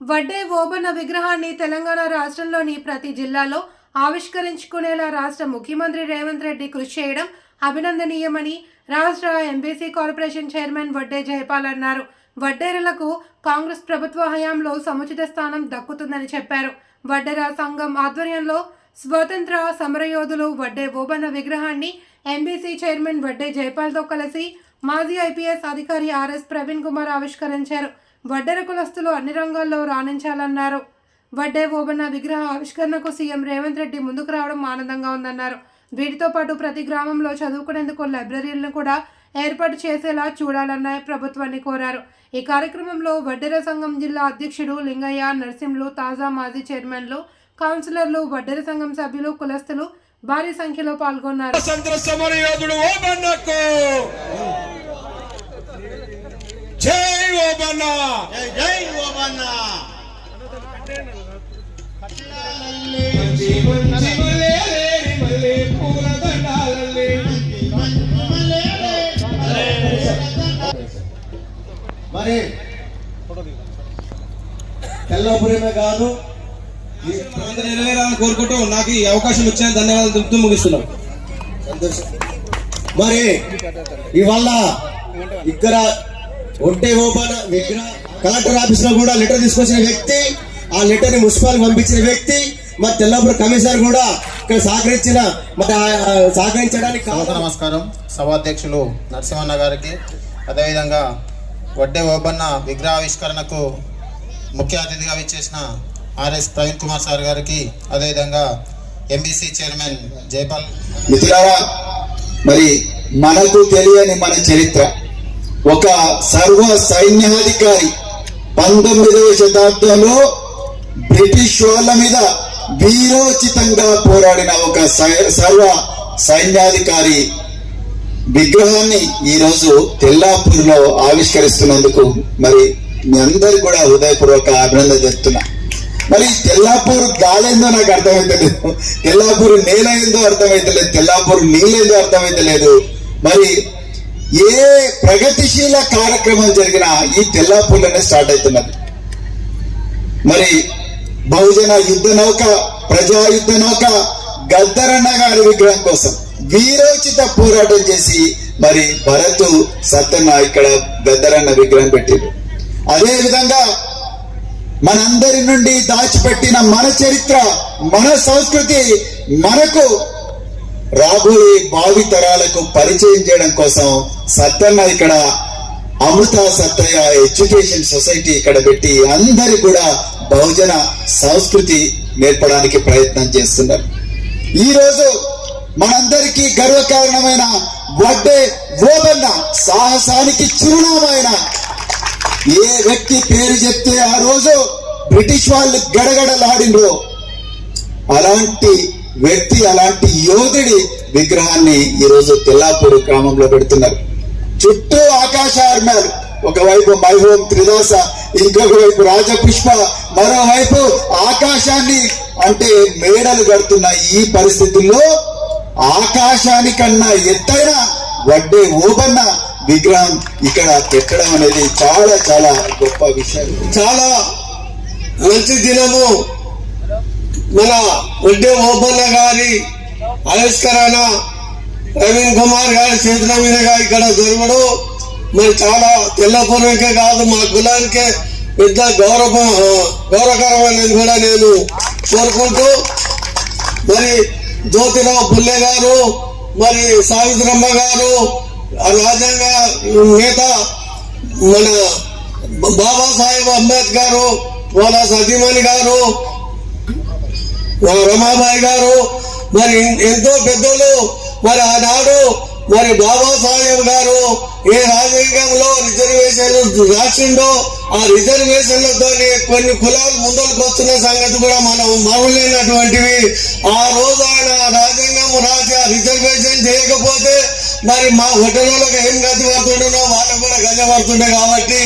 వడ్డే ఓబన్న విగ్రహాన్ని తెలంగాణ రాష్ట్రంలోని ప్రతి జిల్లాలో ఆవిష్కరించుకునేలా రాష్ట్ర ముఖ్యమంత్రి రేవంత్ రెడ్డి కృషి చేయడం అభినందనీయమని రాష్ట్ర MBC corporation chairman Vadde Jayapal అన్నారు. వడ్డేరులకు కాంగ్రెస్ ప్రభుత్వ హయాంలో సముచిత స్థానం దక్కుతుందని చెప్పారు. వడ్డేరా సంఘం ఆధ్వర్యంలో స్వతంత్ర సమరయోధులు వడ్డే ఓబన్న విగ్రహాన్ని ఎంబీసీ చైర్మన్ వడ్డే జయపాల్తో కలిసి మాజీ ఐపీఎస్ అధికారి ఆర్ఎస్ ప్రవీణ్ కుమార్ ఆవిష్కరించారు. వడ్డెర కులస్తులు అన్ని రంగాల్లో రాణించాలన్నారు. వడ్డే ఓబన్న విగ్రహ ఆవిష్కరణకు సీఎం రేవంత్ రెడ్డి ముందుకు రావడం ఆనందంగా ఉందన్నారు. వీటితో పాటు ప్రతి గ్రామంలో చదువుకునేందుకు లైబ్రరీలను కూడా ఏర్పాటు చేసేలా చూడాలన్న ప్రభుత్వాన్ని కోరారు. ఈ కార్యక్రమంలో వడ్డెర సంఘం జిల్లా అధ్యక్షుడు లింగయ్య నర్సింహులు తాజా మాజీ చైర్మన్లు కౌన్సిలర్లు వడ్డెర సంఘం సభ్యులు కులస్తులు భారీ సంఖ్యలో పాల్గొన్నారు. మరి తెల్లపురమే కాదు నెరవేరాలని కోరుకుంటూ నాకు ఈ అవకాశం ఇచ్చిన ధన్యవాదాలు తెలుపుతూ ముగిస్తున్నాం. మరి ఇవాళ ఇక్కడ ఒంటే ఓపెన్ విగ్రహ కలెక్టర్ ఆఫీస్లో కూడా లెటర్ తీసుకొచ్చిన వ్యక్తి ఆ లెటర్ని మున్సిపాల్ పంపించిన వ్యక్తి మరి తెల్లపుర కమిషనర్ కూడా ఇక్కడ సహకరించిన మరి సహకరించడానికి నమస్కారం. సభాధ్యక్షులు నరసింహన్న గారికి. అదేవిధంగా వడ్డే ఓబన్న విగ్రహావిష్కరణకు ముఖ్య అతిథిగా విచ్చేసిన ఆర్ఎస్ ప్రవీణ్ కుమార్ సార్ గారికి అదేవిధంగా ఎంబీసీ చైర్మన్ జైపాల్ మిత్రులారా మరి మనకు తెలియని మన చరిత్ర. ఒక సర్వ సైన్యాధికారి పంతొమ్మిదవ శతాబ్దంలో బ్రిటిష్ వాళ్ళ మీద వీరోచితంగా పోరాడిన ఒక సై- సర్వ సైన్యాధికారి విగ్రహాన్ని ఈరోజు తెల్లాపూర్లో ఆవిష్కరిస్తున్నందుకు మరి మీ అందరు కూడా హృదయపూర్వక అభినందన చెప్తున్నా మరి తెల్లాపూర్ గాలేందో నాకు అర్థమైతలేదు. తెల్లాపూర్ నేల అర్థమైతలేదు. తెల్లాపూర్ నీళ్ళేందో అర్థమైతలేదు. మరి ఏ ప్రగతిశీల కార్యక్రమం జరిగినా ఈ తెల్లాపూర్లోనే స్టార్ట్ అవుతున్నది మరి. బహుజన యుద్ధ నౌక ప్రజా యుద్ధ నౌక గద్దరన్న గారి విగ్రహం కోసం వీరోచిత పోరాటం చేసి మరి భరత్ సత్యన్న ఇక్కడ గద్దరన్న విగ్రహం పెట్టారు అదే విధంగా మనందరి నుండి దాచిపెట్టిన మన చరిత్ర మన సంస్కృతి మనకు రాబోయే భావి తరాలకు పరిచయం చేయడం కోసం సత్తన్న ఇక్కడ అమృత సత్తయ్య ఎడ్యుకేషన్ సొసైటీ ఇక్కడ పెట్టి అందరి కూడా బహుజన సంస్కృతి నేర్పడానికి ప్రయత్నం చేస్తున్నారు. ఈ రోజు మనందరికీ గర్వకారణమైన వడ్డే ఓబన్న సాహసానికి చిరునామైన ఏ వ్యక్తి పేరు చెప్తే ఆ రోజు బ్రిటిష్ వాళ్ళు గడగడలాడినరో. అలాంటి వ్యక్తి అలాంటి యోధుడి విగ్రహాన్ని ఈ రోజు తెల్లాపూర్ గ్రామంలో పెడుతున్నారు. చుట్టూ ఆకాశ ఆర్మాలు ఒకవైపు మైహోం త్రిదాస ఇంకొక వైపు రాజపుష్ప మరోవైపు ఆకాశాన్ని అంటే మేడలు కడుతున్న ఈ పరిస్థితుల్లో ఆకాశానికన్నా ఎత్తైన వడ్డే ఓబన్న విగ్రహం ఇక్కడ పెట్టడం అనేది చాలా చాలా గొప్ప విషయం. చాలా మంచి దినము. మన ఉడ్డే ఓబన్న గారి ఆవిష్కరణ ప్రవీణ్ కుమార్ గారి చేతుల మీదుగా ఇక్కడ జరగడం మరి చాలా తెల్లపూర్వకే కాదు మా కులానికే పెద్ద గౌరవ గౌరవకరమైనది కూడా నేను కోరుకుంటూ మరి జ్యోతిరావు పుల్లె గారు మరి సావిత్రమ్మ గారు రాజ్యాంగ నేత మన బాబాసాహెబ్ అంబేద్కర్ వాళ్ళ సతీమణి గారు రమాబాయి గారు మరి ఎంతో పెద్దలు మరి ఆనాడు మరి బాబాసాహెబ్ గారు ఏ రాజ్యాంగంలో రిజర్వేషన్లు రాసిండో ఆ రిజర్వేషన్లతో కొన్ని కులాలు ముందరకు వస్తున్న సంగతి కూడా మనం మరవలేనటువంటివి. ఆ రోజు ఆయన రాజ్యాంగం రాసి ఆ రిజర్వేషన్ చేయకపోతే మరి మా హోటళ్ళకి ఏం గతి పడుతుండేనో వాళ్ళకు కూడా గజ పడుతుండే కాబట్టి